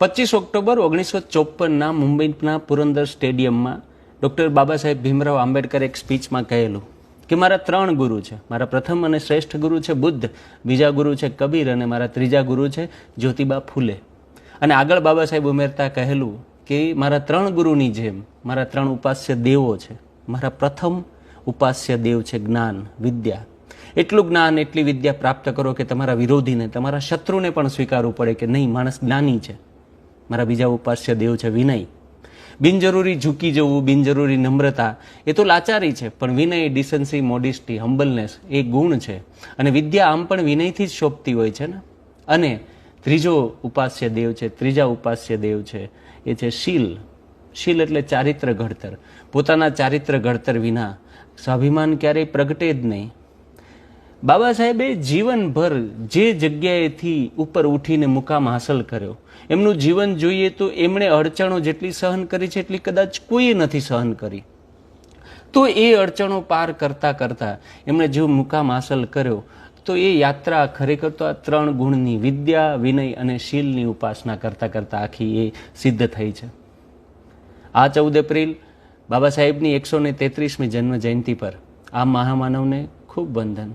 પચીસ ઓક્ટોબર ઓગણીસો ચોપનના મુંબઈના પુરંદર સ્ટેડિયમમાં ડૉક્ટર બાબા સાહેબ ભીમરાવ આંબેડકર એક સ્પીચમાં કહેલું કે મારા ત્રણ ગુરુ છે. મારા પ્રથમ અને શ્રેષ્ઠ ગુરુ છે બુદ્ધ, બીજા ગુરુ છે કબીર અને મારા ત્રીજા ગુરુ છે જ્યોતિબા ફૂલે. અને આગળ બાબા સાહેબ ઉમેરતા કહેલું કે મારા ત્રણ ગુરુની જેમ મારા ત્રણ ઉપાસ્ય દેવો છે. મારા પ્રથમ ઉપાસ્ય દેવ છે જ્ઞાન, વિદ્યા. એટલું જ્ઞાન, એટલી વિદ્યા પ્રાપ્ત કરો કે તમારા વિરોધીને, તમારા શત્રુને પણ સ્વીકારવું પડે કે નહીં, માણસ જ્ઞાની છે. મારા બીજા ઉપાસ્ય દેવ છે વિનય. બિનજરૂરી ઝૂકી જવું, બિનજરૂરી નમ્રતા, એ તો લાચારી છે, પણ વિનય ડિસન્સી મોડિસ્ટી હમ્બલનેસ એ ગુણ છે. અને વિદ્યા આમ પણ વિનયથી જ શોભતી હોય છે ને? અને ત્રીજો ઉપાસ્ય દેવ છે, ત્રીજા ઉપાસ્ય દેવ છે, એ છે શીલ. શીલ એટલે ચારિત્ર ઘડતર. પોતાના ચારિત્ર ઘડતર વિના સ્વાભિમાન ક્યારેય પ્રગટે જ નહીં. બાબા સાહેબે જીવનભર જે જગ્યાએથી ઉપર ઉઠીને મુકામ હાંસલ કર્યો, એમનું જીવન જોઈએ તો એમણે અડચણો જેટલી સહન કરી છે એટલી કદાચ કોઈએ નથી સહન કરી. તો એ અડચણો પાર કરતા કરતાં એમણે જો મુકામ હાંસલ કર્યો, તો એ યાત્રા ખરેખર તો આ ત્રણ ગુણની વિદ્યા, વિનય અને શીલની ઉપાસના કરતાં કરતાં આખી એ સિદ્ધ થઈ છે. આ ચૌદ એપ્રિલ બાબા સાહેબની એકસો ને તેત્રીસમી જન્મ જયંતિ પર આ મહામાનવને ખૂબ વંદન.